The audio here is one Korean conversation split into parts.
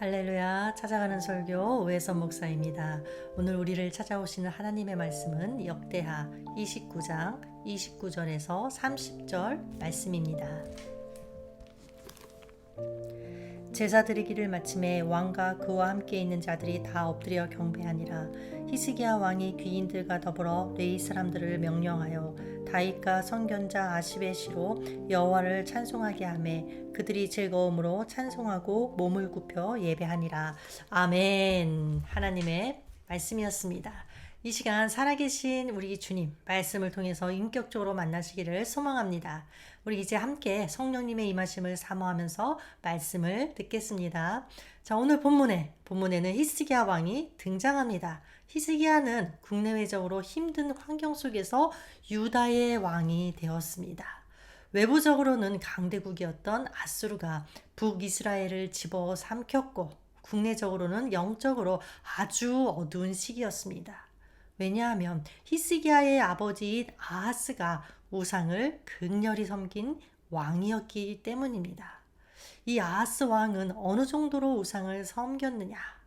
할렐루야 찾아가는 설교 오해선 목사입니다. 오늘 우리를 찾아오시는 하나님의 말씀은 역대하 29장 29절에서 30절 말씀입니다. 제사 드리기를 마침에 왕과 그와 함께 있는 자들이 다 엎드려 경배하니라 히스기야 왕이 귀인들과 더불어 레이 사람들을 명령하여 다윗과 선견자 아시베 시로 여호와를 찬송하게 하매 그들이 즐거움으로 찬송하고 몸을 굽혀 예배하니라 아멘 하나님의 말씀이었습니다. 이 시간 살아계신 우리 주님 말씀을 통해서 인격적으로 만나시기를 소망합니다. 우리 이제 함께 성령님의 임하심을 사모하면서 말씀을 듣겠습니다. 자, 오늘 본문에 본문에는 히스기야 왕이 등장합니다. 히스기야는 국내외적으로 힘든 환경 속에서 유다의 왕이 되었습니다. 외부적으로는 강대국이었던 아수르가 북이스라엘을 집어 삼켰고 국내적으로는 영적으로 아주 어두운 시기였습니다. 왜냐하면 히스기야의 아버지인 아하스가 우상을 극렬히 섬긴 왕이었기 때문입니다. 이 아하스 왕은 어느 정도로 우상을 섬겼느냐?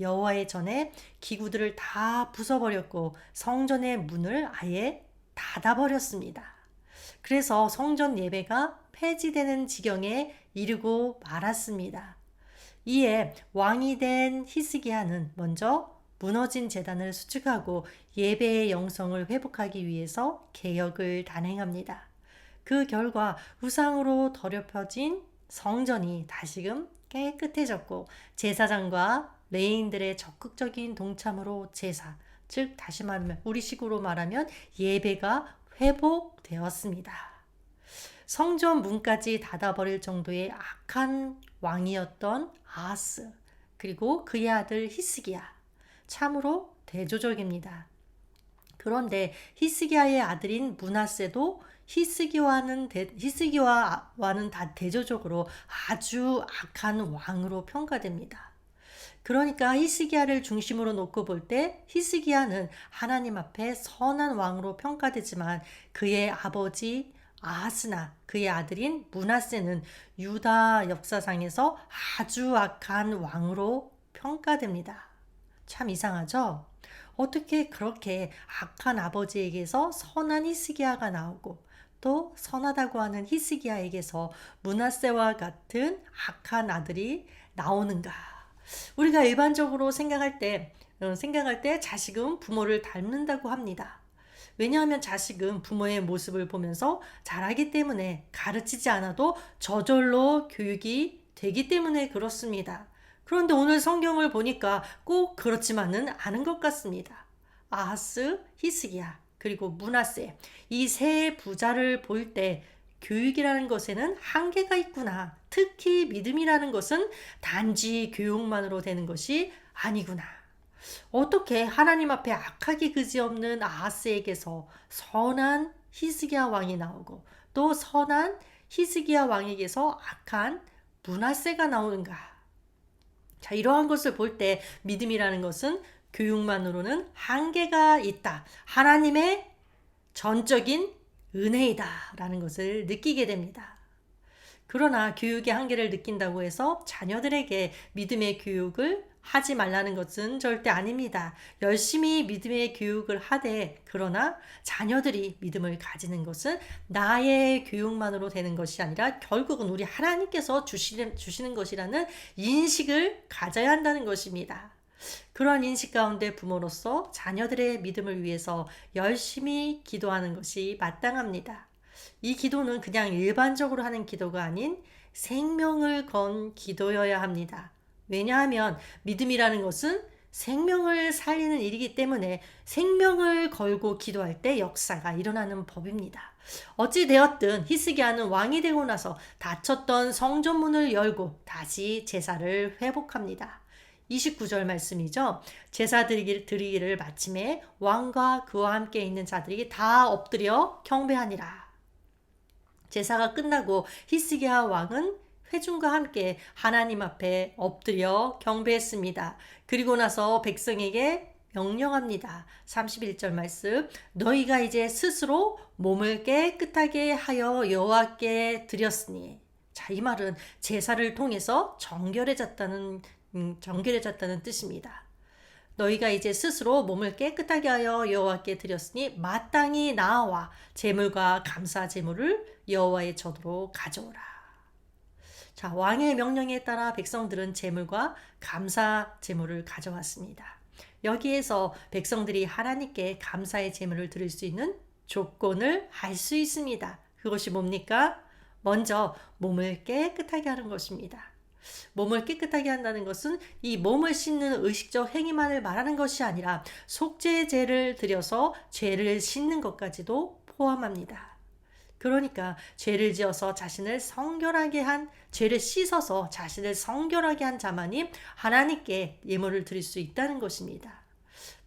여호와의 전에 기구들을 다 부숴버렸고 성전의 문을 아예 닫아버렸습니다. 그래서 성전 예배가 폐지되는 지경에 이르고 말았습니다. 이에 왕이 된 히스기야는 먼저 무너진 재단을 수축하고 예배의 영성을 회복하기 위해서 개혁을 단행합니다. 그 결과 우상으로 더럽혀진 성전이 다시금 깨끗해졌고 제사장과 레인들의 적극적인 동참으로 제사, 즉 다시 말하면 우리식으로 말하면 예배가 회복되었습니다. 성전 문까지 닫아버릴 정도의 악한 왕이었던 아하스 그리고 그의 아들 히스기야 참으로 대조적입니다. 그런데 히스기야의 아들인 문하세도 히스기와는 대, 히스기와와는 다 대조적으로 아주 악한 왕으로 평가됩니다. 그러니까 히스기야를 중심으로 놓고 볼 때 히스기야는 하나님 앞에 선한 왕으로 평가되지만 그의 아버지 아하스나 그의 아들인 문하세는 유다 역사상에서 아주 악한 왕으로 평가됩니다. 참 이상하죠? 어떻게 그렇게 악한 아버지에게서 선한 히스기야가 나오고 또 선하다고 하는 히스기야에게서 문하세와 같은 악한 아들이 나오는가? 우리가 일반적으로 생각할 때 어, 생각할 때 자식은 부모를 닮는다고 합니다. 왜냐하면 자식은 부모의 모습을 보면서 자라기 때문에 가르치지 않아도 저절로 교육이 되기 때문에 그렇습니다. 그런데 오늘 성경을 보니까 꼭 그렇지만은 않은 것 같습니다. 아하스, 히스기야, 그리고 문하세 이 세 부자를 볼 때 교육이라는 것에는 한계가 있구나. 특히 믿음이라는 것은 단지 교육만으로 되는 것이 아니구나. 어떻게 하나님 앞에 악하기 그지없는 아하스에게서 선한 히스기야 왕이 나오고 또 선한 히스기야 왕에게서 악한 문하세가 나오는가? 자, 이러한 것을 볼 때 믿음이라는 것은 교육만으로는 한계가 있다. 하나님의 전적인 은혜이다. 라는 것을 느끼게 됩니다. 그러나 교육의 한계를 느낀다고 해서 자녀들에게 믿음의 교육을 하지 말라는 것은 절대 아닙니다. 열심히 믿음의 교육을 하되 그러나 자녀들이 믿음을 가지는 것은 나의 교육만으로 되는 것이 아니라 결국은 우리 하나님께서 주시는, 주시는 것이라는 인식을 가져야 한다는 것입니다. 그러한 인식 가운데 부모로서 자녀들의 믿음을 위해서 열심히 기도하는 것이 마땅합니다. 이 기도는 그냥 일반적으로 하는 기도가 아닌 생명을 건 기도여야 합니다. 왜냐하면 믿음이라는 것은 생명을 살리는 일이기 때문에 생명을 걸고 기도할 때 역사가 일어나는 법입니다. 어찌 되었든 히스기야는 왕이 되고 나서 닫혔던 성전문을 열고 다시 제사를 회복합니다. 29절 말씀이죠. 제사 드리기를, 마침에 왕과 그와 함께 있는 자들이 다 엎드려 경배하니라. 제사가 끝나고 히스기야 왕은 회중과 함께 하나님 앞에 엎드려 경배했습니다. 그리고 나서 백성에게 명령합니다. 31절 말씀. 너희가 이제 스스로 몸을 깨끗하게 하여 여호와께 드렸으니 자, 이 말은 제사를 통해서 정결해졌다는 음, 정결해졌다는 뜻입니다. 너희가 이제 스스로 몸을 깨끗하게 하여 여호와께 드렸으니 마땅히 나와 제물과 감사 제물을 여호와의 저도로 가져오라. 자, 왕의 명령에 따라 백성들은 제물과 감사 제물을 가져왔습니다. 여기에서 백성들이 하나님께 감사의 제물을 드릴 수 있는 조건을 할수 있습니다. 그것이 뭡니까? 먼저 몸을 깨끗하게 하는 것입니다. 몸을 깨끗하게 한다는 것은 이 몸을 씻는 의식적 행위만을 말하는 것이 아니라 속죄제를 드려서 죄를 씻는 것까지도 포함합니다. 그러니까 죄를 지어서 자신을 성결하게 한 죄를 씻어서 자신을 성결하게 한 자만이 하나님께 예물을 드릴 수 있다는 것입니다.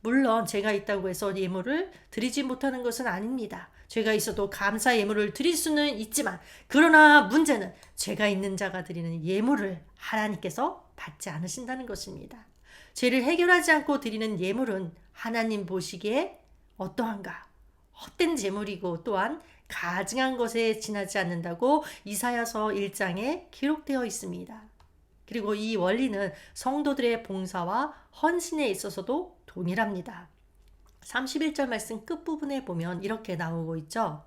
물론 제가 있다고 해서 예물을 드리지 못하는 것은 아닙니다. 죄가 있어도 감사 예물을 드릴 수는 있지만 그러나 문제는 죄가 있는 자가 드리는 예물을 하나님께서 받지 않으신다는 것입니다. 죄를 해결하지 않고 드리는 예물은 하나님 보시기에 어떠한가? 헛된 제물이고 또한 가증한 것에 지나지 않는다고 이사야서 1장에 기록되어 있습니다. 그리고 이 원리는 성도들의 봉사와 헌신에 있어서도 동일합니다. 31절 말씀 끝부분에 보면 이렇게 나오고 있죠.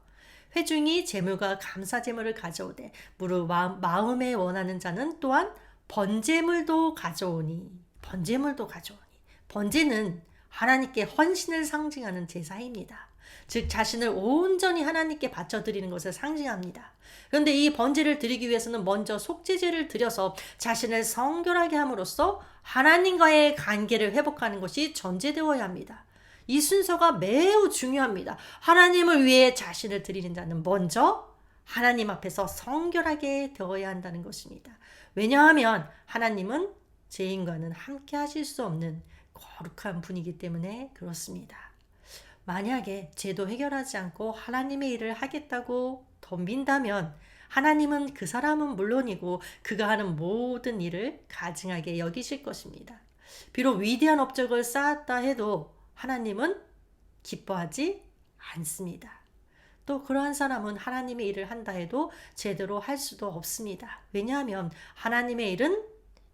회중이 재물과 감사 재물을 가져오되 무릇 마음에 원하는 자는 또한 번제물도 가져오니 번제물도 가져오니 번제는 하나님께 헌신을 상징하는 제사입니다. 즉 자신을 온전히 하나님께 바쳐 드리는 것을 상징합니다. 그런데 이 번제를 드리기 위해서는 먼저 속죄제를 드려서 자신을 성결하게 함으로써 하나님과의 관계를 회복하는 것이 전제되어야 합니다. 이 순서가 매우 중요합니다. 하나님을 위해 자신을 드리는 자는 먼저 하나님 앞에서 성결하게 되어야 한다는 것입니다. 왜냐하면 하나님은 죄인과는 함께 하실 수 없는 거룩한 분이기 때문에 그렇습니다. 만약에 죄도 해결하지 않고 하나님의 일을 하겠다고 덤빈다면 하나님은 그 사람은 물론이고 그가 하는 모든 일을 가증하게 여기실 것입니다. 비록 위대한 업적을 쌓았다 해도 하나님은 기뻐하지 않습니다. 또 그러한 사람은 하나님의 일을 한다 해도 제대로 할 수도 없습니다. 왜냐하면 하나님의 일은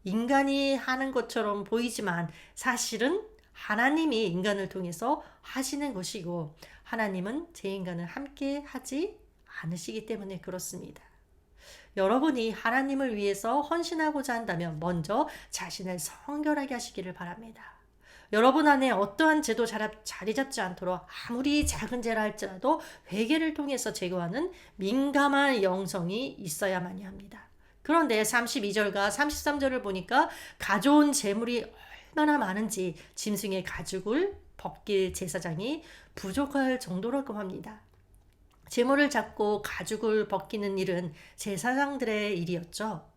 인간이 하는 것처럼 보이지만 사실은 하나님이 인간을 통해서 하시는 것이고 하나님은 제 인간을 함께 하지 않으시기 때문에 그렇습니다. 여러분이 하나님을 위해서 헌신하고자 한다면 먼저 자신을 성결하게 하시기를 바랍니다. 여러분 안에 어떠한 죄도 자리 잡지 않도록 아무리 작은 죄라 할지라도 회개를 통해서 제거하는 민감한 영성이 있어야만이 합니다. 그런데 32절과 33절을 보니까 가져온 재물이 얼마나 많은지 짐승의 가죽을 벗길 제사장이 부족할 정도라고 합니다. 재물을 잡고 가죽을 벗기는 일은 제사장들의 일이었죠.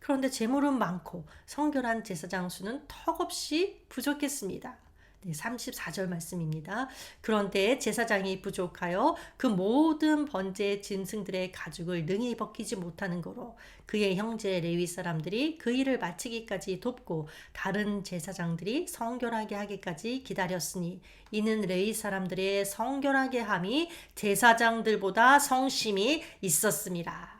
그런데 재물은 많고 성결한 제사장 수는 턱없이 부족했습니다. 네, 34절 말씀입니다. 그런데 제사장이 부족하여 그 모든 번제 짐승들의 가죽을 능히 벗기지 못하는 거로 그의 형제 레위 사람들이 그 일을 마치기까지 돕고 다른 제사장들이 성결하게 하기까지 기다렸으니 이는 레위 사람들의 성결하게 함이 제사장들보다 성심이 있었습니다.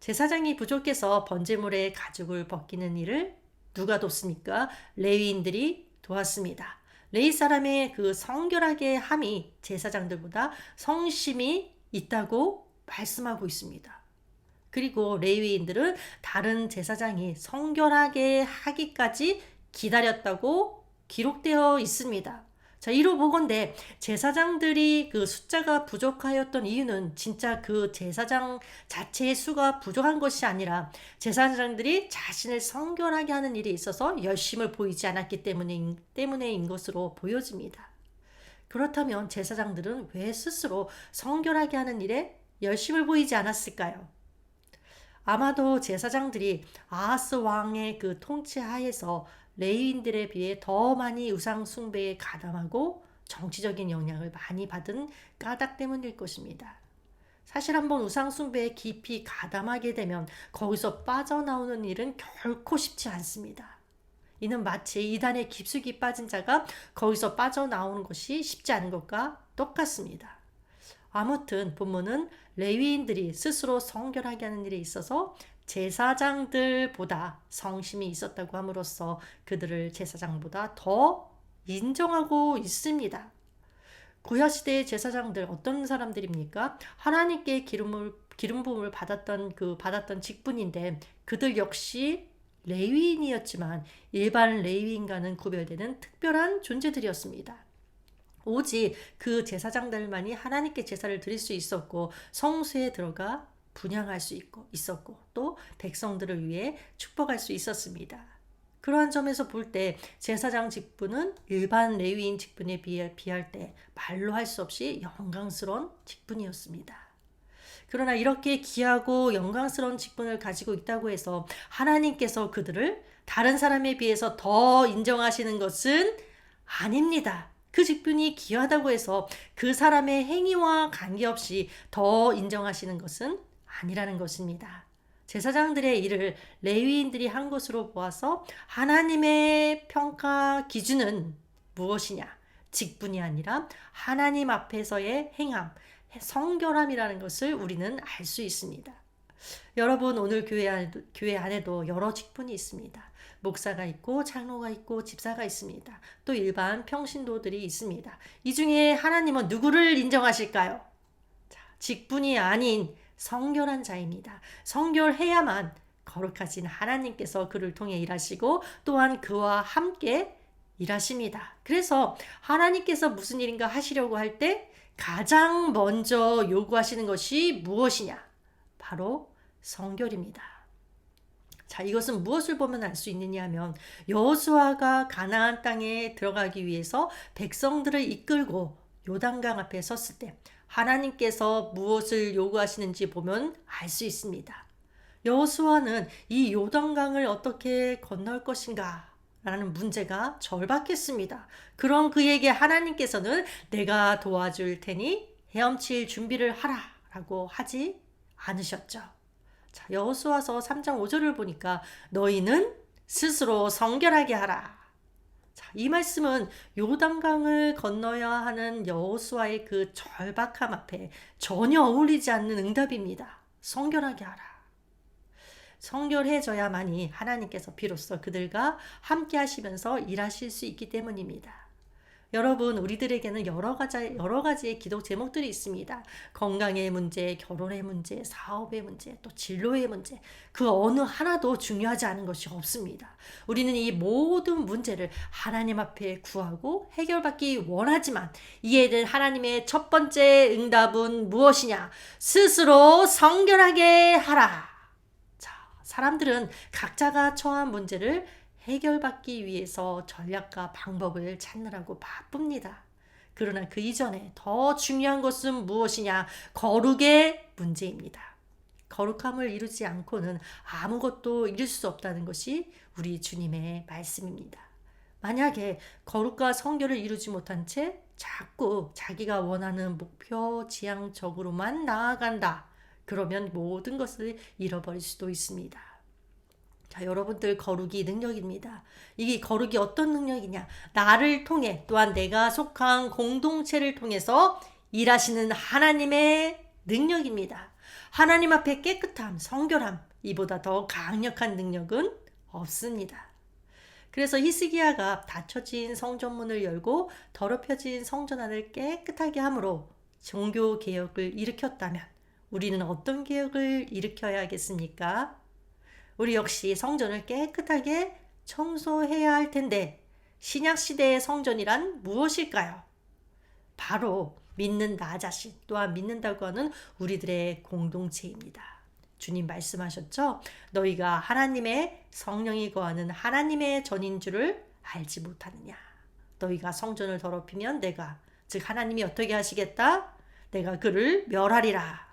제사장이 부족해서 번제물의 가죽을 벗기는 일을 누가 돕습니까? 레위인들이 도왔습니다. 레위 사람의 그 성결하게 함이 제사장들보다 성심이 있다고 말씀하고 있습니다. 그리고 레위인들은 다른 제사장이 성결하게 하기까지 기다렸다고 기록되어 있습니다. 자, 이로 보건대 제사장들이 그 숫자가 부족하였던 이유는 진짜 그 제사장 자체의 수가 부족한 것이 아니라 제사장들이 자신을 성결하게 하는 일에 있어서 열심을 보이지 않았기 때문에, 때문에인 것으로 보여집니다. 그렇다면 제사장들은 왜 스스로 성결하게 하는 일에 열심을 보이지 않았을까요? 아마도 제사장들이 아하스 왕의 그 통치 하에서 레위인들에 비해 더 많이 우상 숭배에 가담하고 정치적인 영향을 많이 받은 까닭 때문일 것입니다. 사실 한번 우상 숭배에 깊이 가담하게 되면 거기서 빠져나오는 일은 결코 쉽지 않습니다. 이는 마치 이단에 깊숙이 빠진 자가 거기서 빠져나오는 것이 쉽지 않은 것과 똑같습니다. 아무튼 본문은 레위인들이 스스로 성결하게 하는 일에 있어서 제사장들보다 성심이 있었다고 함으로써 그들을 제사장보다 더 인정하고 있습니다. 구약 시대의 제사장들 어떤 사람들입니까? 하나님께 기름을 기름 부음을 받았던 그 받았던 직분인데 그들 역시 레위인이었지만 일반 레위인과는 구별되는 특별한 존재들이었습니다. 오직 그 제사장들만이 하나님께 제사를 드릴 수 있었고 성수에 들어가 분양할 수 있고 있었고 또 백성들을 위해 축복할 수 있었습니다. 그러한 점에서 볼 때 제사장 직분은 일반 레위인 직분에 비할 때 말로 할 수 없이 영광스러운 직분이었습니다. 그러나 이렇게 귀하고 영광스러운 직분을 가지고 있다고 해서 하나님께서 그들을 다른 사람에 비해서 더 인정하시는 것은 아닙니다. 그 직분이 귀하다고 해서 그 사람의 행위와 관계없이 더 인정하시는 것은 아니라는 것입니다. 제사장들의 일을 레위인들이 한 것으로 보아서 하나님의 평가 기준은 무엇이냐? 직분이 아니라 하나님 앞에서의 행함, 성결함이라는 것을 우리는 알 수 있습니다. 여러분 오늘 교회 교회 안에도 여러 직분이 있습니다. 목사가 있고 장로가 있고 집사가 있습니다. 또 일반 평신도들이 있습니다. 이 중에 하나님은 누구를 인정하실까요? 자, 직분이 아닌 성결한 자입니다. 성결해야만 거룩하신 하나님께서 그를 통해 일하시고 또한 그와 함께 일하십니다. 그래서 하나님께서 무슨 일인가 하시려고 할 때 가장 먼저 요구하시는 것이 무엇이냐? 바로 성결입니다. 자, 이것은 무엇을 보면 알 수 있느냐 하면 여호수아가 가나안 땅에 들어가기 위해서 백성들을 이끌고 요단강 앞에 섰을 때 하나님께서 무엇을 요구하시는지 보면 알 수 있습니다. 여호수아는 이 요단강을 어떻게 건널 것인가 라는 문제가 절박했습니다. 그런 그에게 하나님께서는 내가 도와줄 테니 헤엄칠 준비를 하라 라고 하지 않으셨죠. 자, 여호수아서 3장 5절을 보니까 너희는 스스로 성결하게 하라. 자, 이 말씀은 요단강을 건너야 하는 여호수아의 그 절박함 앞에 전혀 어울리지 않는 응답입니다. 성결하게 하라. 성결해져야만이 하나님께서 비로소 그들과 함께 하시면서 일하실 수 있기 때문입니다. 여러분, 우리들에게는 여러 가지, 여러 가지의 기도 제목들이 있습니다. 건강의 문제, 결혼의 문제, 사업의 문제, 또 진로의 문제. 그 어느 하나도 중요하지 않은 것이 없습니다. 우리는 이 모든 문제를 하나님 앞에 구하고 해결받기 원하지만 이에 대한 하나님의 첫 번째 응답은 무엇이냐? 스스로 성결하게 하라. 자, 사람들은 각자가 처한 문제를 해결받기 위해서 전략과 방법을 찾느라고 바쁩니다. 그러나 그 이전에 더 중요한 것은 무엇이냐? 거룩의 문제입니다. 거룩함을 이루지 않고는 아무것도 이룰 수 없다는 것이 우리 주님의 말씀입니다. 만약에 거룩과 성결을 이루지 못한 채 자꾸 자기가 원하는 목표 지향적으로만 나아간다. 그러면 모든 것을 잃어버릴 수도 있습니다. 자, 여러분들 거룩이 능력입니다. 이 거룩이 어떤 능력이냐? 나를 통해 또한 내가 속한 공동체를 통해서 일하시는 하나님의 능력입니다. 하나님 앞에 깨끗함, 성결함, 이보다 더 강력한 능력은 없습니다. 그래서 히스기야가 닫혀진 성전문을 열고 더럽혀진 성전 안을 깨끗하게 함으로 종교 개혁을 일으켰다면 우리는 어떤 개혁을 일으켜야겠습니까? 우리 역시 성전을 깨끗하게 청소해야 할 텐데 신약 시대의 성전이란 무엇일까요? 바로 믿는 나 자신 또한 믿는다고 하는 우리들의 공동체입니다. 주님 말씀하셨죠? 너희가 하나님의 성령이 거하는 하나님의 전인 줄을 알지 못하느냐. 너희가 성전을 더럽히면 내가 즉 하나님이 어떻게 하시겠다? 내가 그를 멸하리라.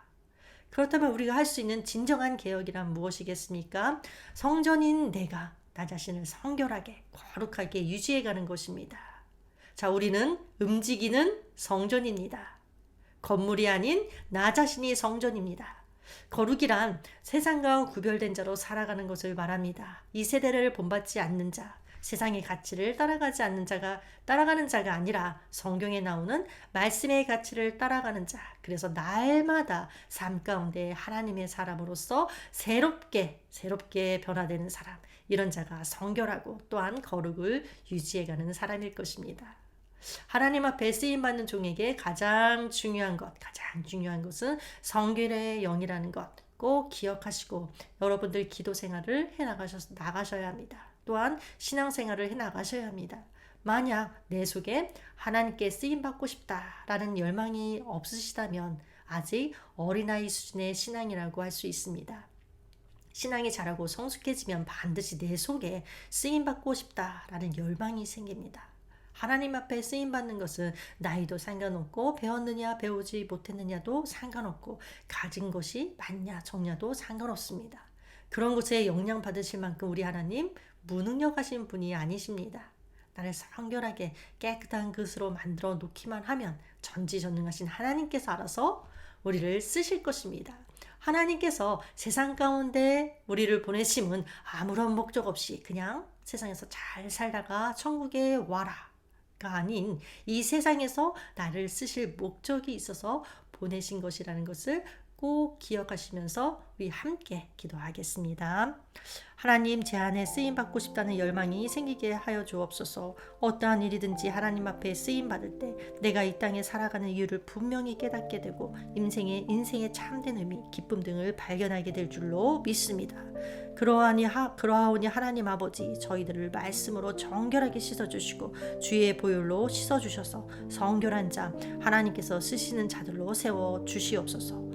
그렇다면 우리가 할 수 있는 진정한 개혁이란 무엇이겠습니까? 성전인 내가 나 자신을 성결하게 거룩하게 유지해 가는 것입니다. 자, 우리는 움직이는 성전입니다. 건물이 아닌 나 자신이 성전입니다. 거룩이란 세상과 구별된 자로 살아가는 것을 말합니다. 이 세대를 본받지 않는 자, 세상의 가치를 따라가지 않는 자가 따라가는 자가 아니라 성경에 나오는 말씀의 가치를 따라가는 자. 그래서 날마다 삶 가운데 하나님의 사람으로서 새롭게 새롭게 변화되는 사람. 이런 자가 성결하고 또한 거룩을 유지해가는 사람일 것입니다. 하나님 앞에 쓰임 받는 종에게 가장 중요한 것, 가장 중요한 것은 성결의 영이라는 것 꼭 기억하시고 여러분들 기도 생활을 해 나가셔 나가셔야 합니다. 또한 신앙 생활을 해 나가셔야 합니다. 만약 내 속에 하나님께 쓰임 받고 싶다라는 열망이 없으시다면 아직 어린아이 수준의 신앙이라고 할 수 있습니다. 신앙이 자라고 성숙해지면 반드시 내 속에 쓰임 받고 싶다라는 열망이 생깁니다. 하나님 앞에 쓰임 받는 것은 나이도 상관없고 배웠느냐 배우지 못했느냐도 상관없고 가진 것이 많냐 적냐도 상관없습니다. 그런 것에 영향 받으실 만큼 우리 하나님 무능력하신 분이 아니십니다. 나를 성결하게 깨끗한 것으로 만들어 놓기만 하면 전지전능하신 하나님께서 알아서 우리를 쓰실 것입니다. 하나님께서 세상 가운데 우리를 보내심은 아무런 목적 없이 그냥 세상에서 잘 살다가 천국에 와라. 가 아닌 이 세상에서 나를 쓰실 목적이 있어서 보내신 것이라는 것을 꼭 기억하시면서 우리 함께 기도하겠습니다. 하나님 제 안에 쓰임 받고 싶다는 열망이 생기게 하여 주옵소서. 어떠한 일이든지 하나님 앞에 쓰임 받을 때 내가 이 땅에 살아가는 이유를 분명히 깨닫게 되고 인생의 인생의 참된 의미, 기쁨 등을 발견하게 될 줄로 믿습니다. 그러하니 하, 그러하오니 하나님 아버지 저희들을 말씀으로 정결하게 씻어 주시고 주의 보혈로 씻어 주셔서 성결한 자 하나님께서 쓰시는 자들로 세워 주시옵소서.